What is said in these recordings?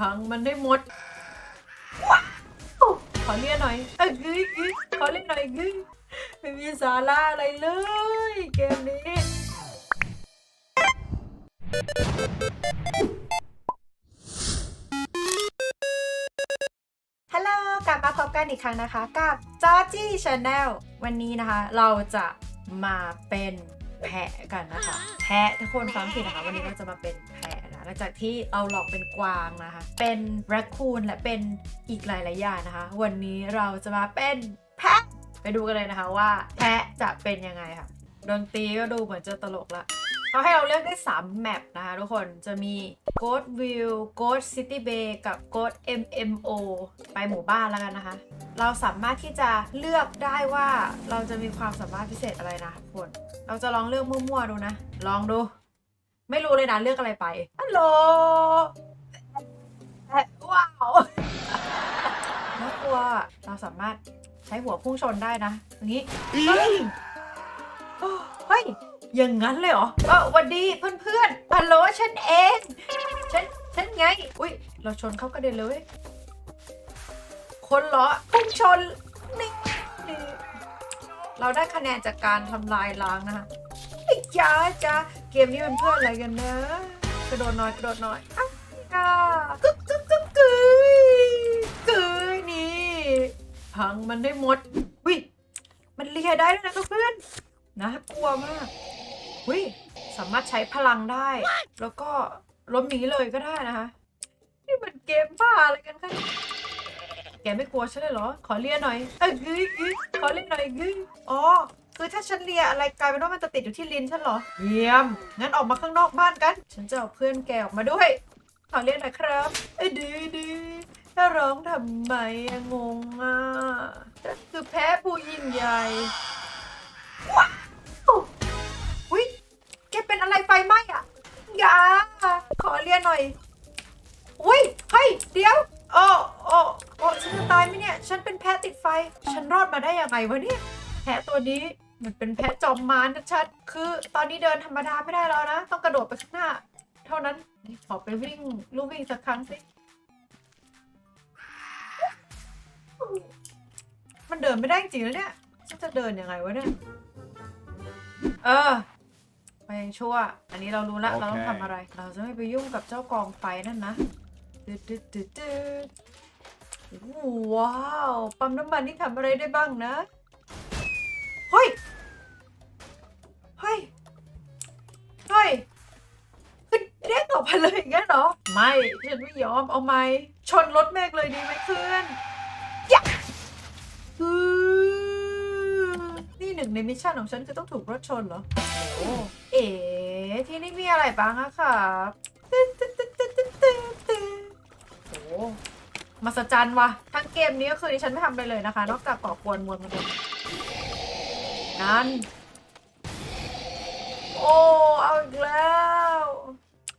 พังมันได้หมดขอเรียนหน่อยเอ้ยกึ้ยขอเล่นหน่อยกึ้ยไม่มีสาระอะไรเลย เกมนี้ฮัลโหลกลับมาพบกันอีกครั้งนะคะ กับจอจี้ชาแนลวันนี้นะคะ เราจะมาเป็นแพะกันนะคะ แพะทุกคนฟังผิดนะคะ วันนี้เราจะมาเป็นแพ หลังจากที่เราหลอกเป็นกวางนะคะ เป็นแรคคูนและเป็นอีกหลายๆอย่างนะคะ วันนี้เราจะมาเป็นแพะ ไปดูกันเลยนะคะว่าแพะจะเป็นยังไงค่ะดนตรีก็ดูเหมือนจะตลกละเขาให้เราเลือกได้ 3 แมปนะคะทุกคนจะมี Ghost View Ghost City Bay กับ Ghost MMO ไปหมู่บ้านแล้วกันนะคะ เราสามารถที่จะเลือกได้ว่าเราจะมีความสามารถพิเศษอะไรนะทุกคน เราจะลองเลือกมั่วๆดูนะ ลองดู ไม่รู้เลยนะเลือกอะไรไปฮัลโหลแอะว้าวน่ากลัวเราสามารถใช้หัวพุ่งชนได้นะอย่างนี้เฮ้ยโอ้เฮ้ยอย่างนั้นเลยเหรอเออหวันดีเพื่อนๆฮัลโหลฉันเองฉันฉันไง อุ้ยเราชนเขากระเด็นเลยเว้ยคนเหรอพุ่งชนนี่นี่เราได้คะแนนจากการทำลายล้างนะคะไอ้ จ้าจ้าเกมนี้มันเพื่อนอะไรกันนะ กระโดดหน่อยกระโดดหน่อยอ้าวจ้ากึ๊กกึ๊กกึ๊กกึ๊ยกึ๊ยนี่พังมันได้หมดวิมันเลียได้ด้วยนะเพื่อนน่ากลัวมากวิสามารถใช้พลังได้ แล้วก็ล้มหนีเลยก็ได้นะคะนี่มันเกมบ้าอะไรกันคะแกไม่กลัวฉันเลยเหรอ ขอเลียหน่อยเอ้ยกึ๊ยกึ๊ยขอเลียหน่อยกึ๊ยอ๋อ คือถ้าฉันเลียอะไรกลายเป็นว่ามันจะติดอยู่ที่ลิ้นฉันเหรอเยี่ยมงั้นออกมาข้างนอกบ้านกัน ฉันจะเอาเพื่อนแกออกมาด้วยขอเลียหน่อยครับเอ้ยดีดีถ้าร้องทำไมอะงงอะฉันคือแพ้ผู้ยิ่งใหญ่ว้าวอุ้ยแกเป็นอะไรไฟไหม้อะอย่าขอเลียหน่อยอุ้ยเฮ้ยเดี๋ยวโอ้โอ้โอ้ฉันจะตายไหมเนี่ย ฉันเป็นแพะติดไฟ ฉันรอดมาได้ยังไงวะเนี่ยแพะตัวนี้ มันเป็นแพะจอมมารชัดๆคือตอนนี้เดินธรรมดาไม่ได้แล้วนะ ต้องกระโดดไปข้างหน้า เท่านั้นขอไปวิ่งลู่วิ่งสักครั้งสิ มันเดินไม่ได้จริงๆแล้วเนี่ยฉันจะเดินยังไงวะเนี่ย เออไปยังชั่ว อันนี้เรารู้ละโอเคเราต้องทำอะไร เราจะไม่ไปยุ่งกับเจ้ากองไฟนั่นนะตึ๊ดตึ๊ดตึ๊ดตึ๊ดว้าว ปั๊มน้ำมันนี่ทำอะไรได้บ้างนะ เฮ้ย เหรอ ไม่ฉันไม่ยอมเอาไหมชนรถแม่เลยดีไหมเพื่อนยะอือนี่หนึ่งในมิชชั่นของฉันคือต้องถูกรถชนเหรอ โอ้เอ๋ที่นี่มีอะไรบ้างอะครับโอ้มาสจันวะทั้งเกมนี้ก็คือดิฉันไม่ทำไรเลยนะคะ นอกจากก่อกวนมวลมนุษย์นั่น โอ้ เอาอีกแล้ว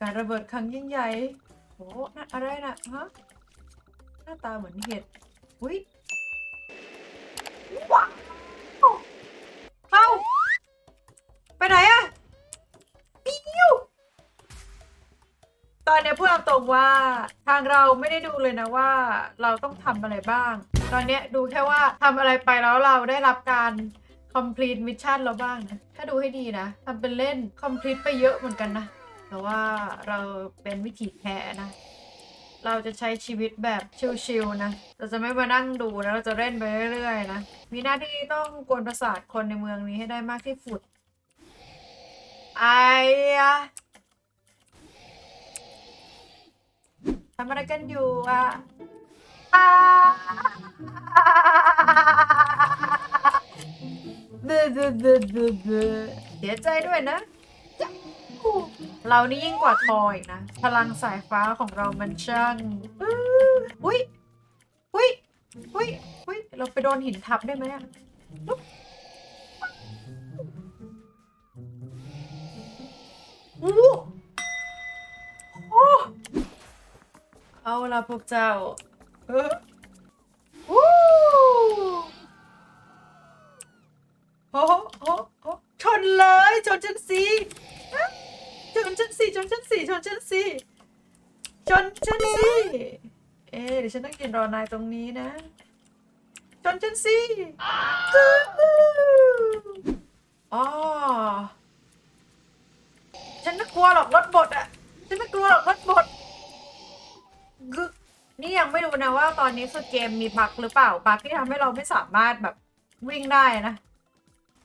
การระเบิดครั้งยิ่งใหญ่โอ้นั่นอะไรน่ะฮะหน้าตาเหมือนเห็ดอุ้ยว้าวเอ้าไปไหนอะปิ้วตอนนี้พูดตรงๆว่า ทางเราไม่ได้ดูเลยนะว่า เราต้องทำอะไรบ้าง ตอนเนี้ยดูแค่ว่าทำอะไรไปแล้วเราได้รับการ complete mission แล้วบ้างนะ ถ้าดูให้ดีนะทำเป็นเล่น complete ไปเยอะเหมือนกันนะ แต่ว่าเราเป็นวิถีแพ้นะ เราจะใช้ชีวิตแบบชิลๆนะ เราจะไม่มานั่งดูนะ เราจะเล่นไปเรื่อยๆนะ มีหน้าที่ต้องกวนประสาทคนในเมืองนี้ให้ได้มากที่สุดไอ้ะทำอะไรกันอยู่อะเบื่อเบื่อเบื่อเบื่อเบื่อเสียใจด้วยนะ เรานี่ยิ่งกว่าทอยนะ พลังสายฟ้าของเรามันช่างอุ้ยอุ้ยอุ้ยอุ้ยเราไปโดนหินทับได้ไหมอะอู้โอ้เอาละพวกเจ้าเออวู้โอ้โหโอ้โหชนเลย ชนฉันสิ ชนฉันสิชนฉันสิชนฉันสิชนฉันสิเอ๊ะเดี๋ยวฉันต้องยืนรอนายตรงนี้นะ ชนฉันสิอ๋อฉันไม่กลัวหรอกรถบดอะ ฉันไม่กลัวหรอกรถบดกึนี่ยังไม่รู้นะว่าตอนนี้คือเกมมีบั๊กหรือเปล่าบั๊กที่ทำให้เราไม่สามารถแบบวิ่งได้นะ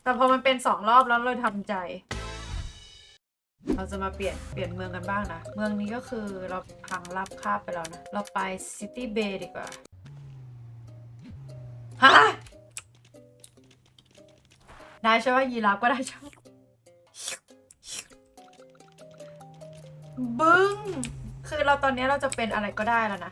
แต่พอมันเป็นสองรอบแล้วเราทำใจ เราจะมาเปลี่ยนเปลี่ยนเมืองกันบ้างนะ เมืองนี้ก็คือเราพังรับคาบไปแล้วนะ เราไปซิตี้เบย์ดีกว่าฮะได้ใช่ไหมยีราฟก็ได้ใช่บึ้ง คือเราตอนนี้เราจะเป็นอะไรก็ได้แล้วนะ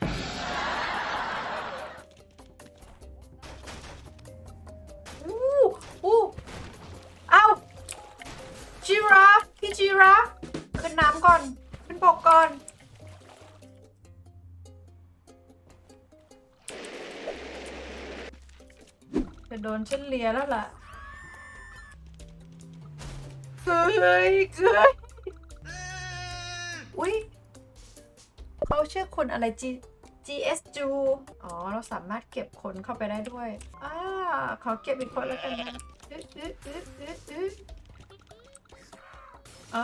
จะโดนเช่นเลียแล้วล่ะเกยเกยอุ้ยเขาชื่อคนอะไร G GS จูอ๋อ เราสามารถเก็บคนเข้าไปได้ด้วย อ่า ขอเก็บอีกคนแล้วกันนะอึ๊ดอึ๊ดอึ๊ดอึ๊ดอึ๊ดอ่า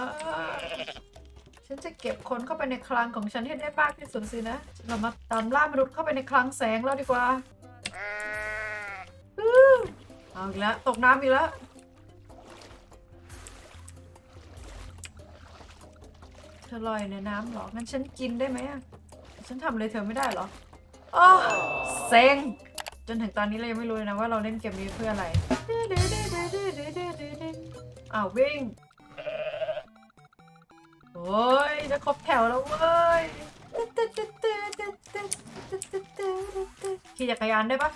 ฉันจะเก็บคนเข้าไปในคลังของฉันให้ได้มากที่สุดสินะ เรามาตามล่ามนุษย์เข้าไปในคลังแสงแล้วดีกว่าอื้อ เอาอีกแล้ว ตกน้ำอีกแล้ว เธอลอยในน้ำเหรอ งั้นฉันกินได้ไหมอะฉันทำอะไรเธอไม่ได้เหรออ้อเซ็ง จนถึงตอนนี้เรายังไม่รู้เลยนะว่าเราเล่นเกมนี้เพื่ออะไรอ้าววิ่ง โอ้ยจะครบแถวแล้วเว้ยขี่จักรยานได้ปะ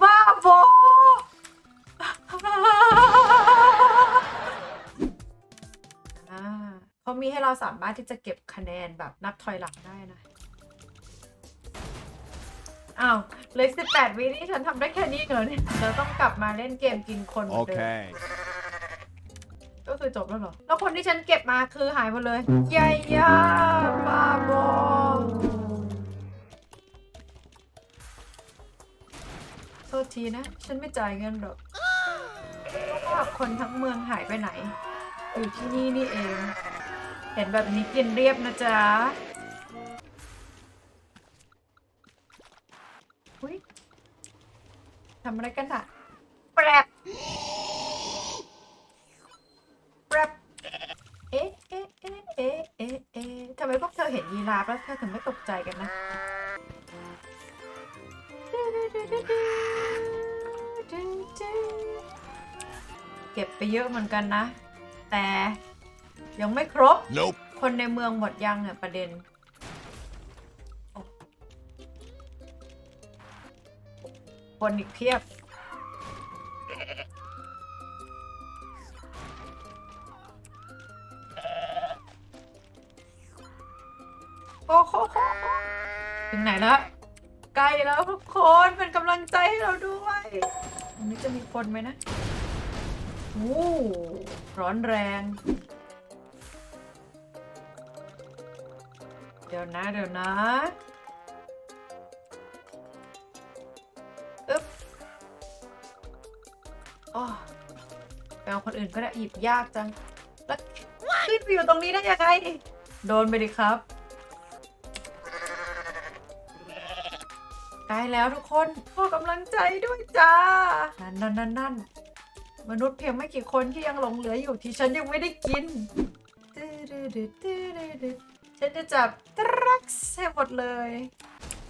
บ้าบออ่าเขามีให้เราสามารถที่จะเก็บคะแนนแบบนับถอยหลังได้นะ อ้าวเหลยสิบแปดวินี่ฉันทำได้แค่นี้เหรอเนี่ยเราต้องกลับมาเล่นเกมกินคนเหมือนเดิม Okay. ก็คือจบแล้วเหรอ แล้วคนที่ฉันเก็บมาคือหายหมดเลยยายาบ้าบอ ษทีนะ ฉันไม่จ่ายเงินหรอกเพราะว่าคนทั้งเมืองหายไปไหน อยู่ที่นี่นี่เอง เห็นแบบนี้กินเรียบนะจ๊ะอุ้ยทำอะไรกันอะแปรบแรปเอ๊ะเอ๊ะเอ๊ะเอ๊ะเอ๊ะเอ๊ะทำไมพวกเธอเห็นยีราฟแล้วเธอถึงไม่ตกใจกันนะ เก็บไปเยอะเหมือนกันนะ แต่ยังไม่ครบ Nope. คนในเมืองหมดยังเนี่ยประเด็นโอ้คนอีกเพียบ โอ้โหถึงไหนแล้ว ใกล้แล้วทุกคนเป็นกำลังใจให้เราด้วยตรงนี้จะมีคนไหมนะ โอ้ร้อนแรง เดี๋ยวนะ เดี๋ยวนะอึ๊บโอ้ไปเอาคนอื่นก็ได้หยิบยากจัง แล้วขึ้นไปอยู่ตรงนี้ได้ยังไง โดนไปดิครับใกล้แล้วทุกคนขอกำลังใจด้วยจ้า นั่นนั่นนั่นนั่น มนุษย์เพียงไม่กี่คนที่ยังหลงเหลืออยู่ที่ฉันยังไม่ได้กิน ฉันจะจับตรักให้หมดเลย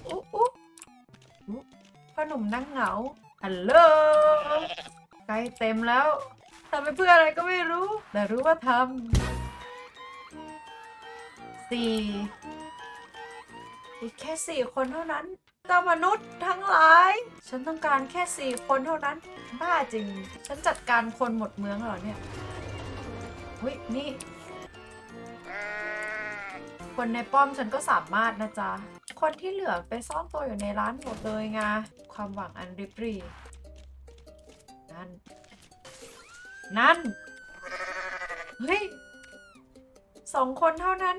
อุ๊อุ๊พ่อหนุ่มนั่งเหงาฮัลโหลใกล้เต็มแล้วทำไปเพื่ออะไรก็ไม่รู้ แต่รู้ว่าทำสี่อีกแค่สี่คนเท่านั้น จ้ามนุษย์ทั้งหลาย ฉันต้องการแค่สี่คนเท่านั้น บ้าจริง ฉันจัดการคนหมดเมืองเหรอเนี่ยเฮ้ยนี่ คนในป้อมฉันก็สามารถนะจ๊ะ คนที่เหลือไปซ่อนตัวอยู่ในร้านหมดเลยไง ความหวังอันริบหรีนั่น นั่น เฮ้ยสองคนเท่านั้น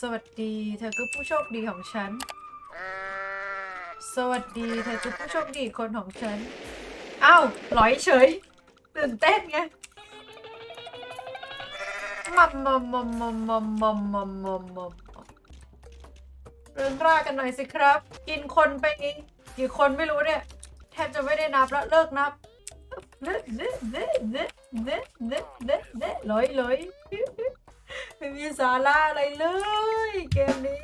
สวัสดี เธอคือผู้โชคดีของฉัน สวัสดีเธอคือผู้โชคดีคนของฉันอ้าวหลอยเฉย ตื่นเต้นไงมัมมัมมัมมัมมัมมัมมัมมัมมัมเรื่องร่ากันหน่อยสิครับ กินคนไปกี่คนไม่รู้เนี่ย แทบจะไม่ได้นับแล้วเลิกนับเนะเนะเนะเนะเนะเนะเนะเนะลอยลอย ไม่มีสาระอะไรเลย เกมนี้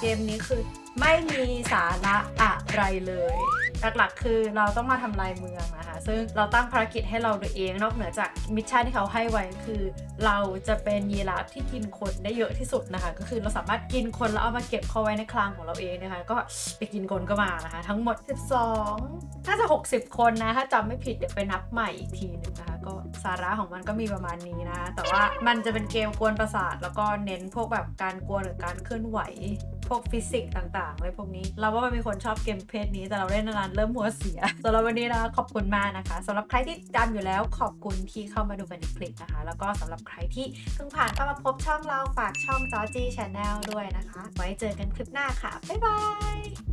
เกมนี้คือไม่มีสาระอะไรเลย หลักๆ คือเราต้องมาทำลายเมืองนะคะ ซึ่งเราตั้งภารกิจให้เราโดยเอง นอกเหนือจากมิชชั่นที่เขาให้ไว้คือ เราจะเป็นยีราฟที่กินคนได้เยอะที่สุดนะคะ ก็คือเราสามารถกินคนแล้วเอามาเก็บเขาไว้ในคลังของเราเองนะคะ ก็ไปกินคนก็มานะคะ ทั้งหมด 12น่าจะ 60 คนนะถ้าจำไม่ผิดเดี๋ยวไปนับใหม่อีกทีหนึงนะคะ ก็สาระของมันก็มีประมาณนี้นะคะแต่ว่ามันจะเป็นเกมกวนประสาท แล้วก็เน้นพวกแบบการกวนหรือการเคลื่อนไหว พวกฟิสิกส์ต่างๆอะไรพวกนี้ เราว่ามันมีคนชอบเกมเพจนี้แต่เราเล่นนานๆเริ่มหัวเสียสำหรับวันนี้นะขอบคุณมากนะคะสำหรับใครที่จำอยู่แล้วขอบคุณที่เข้ามาดูกันอีกคลิปนะคะ แล้วก็สำหรับใครที่เพิ่งผ่านเข้ามาพบช่องเราฝากช่องจอจี้ชาแนลด้วยนะคะ ไว้เจอกันคลิปหน้าค่ะบ๊ายบาย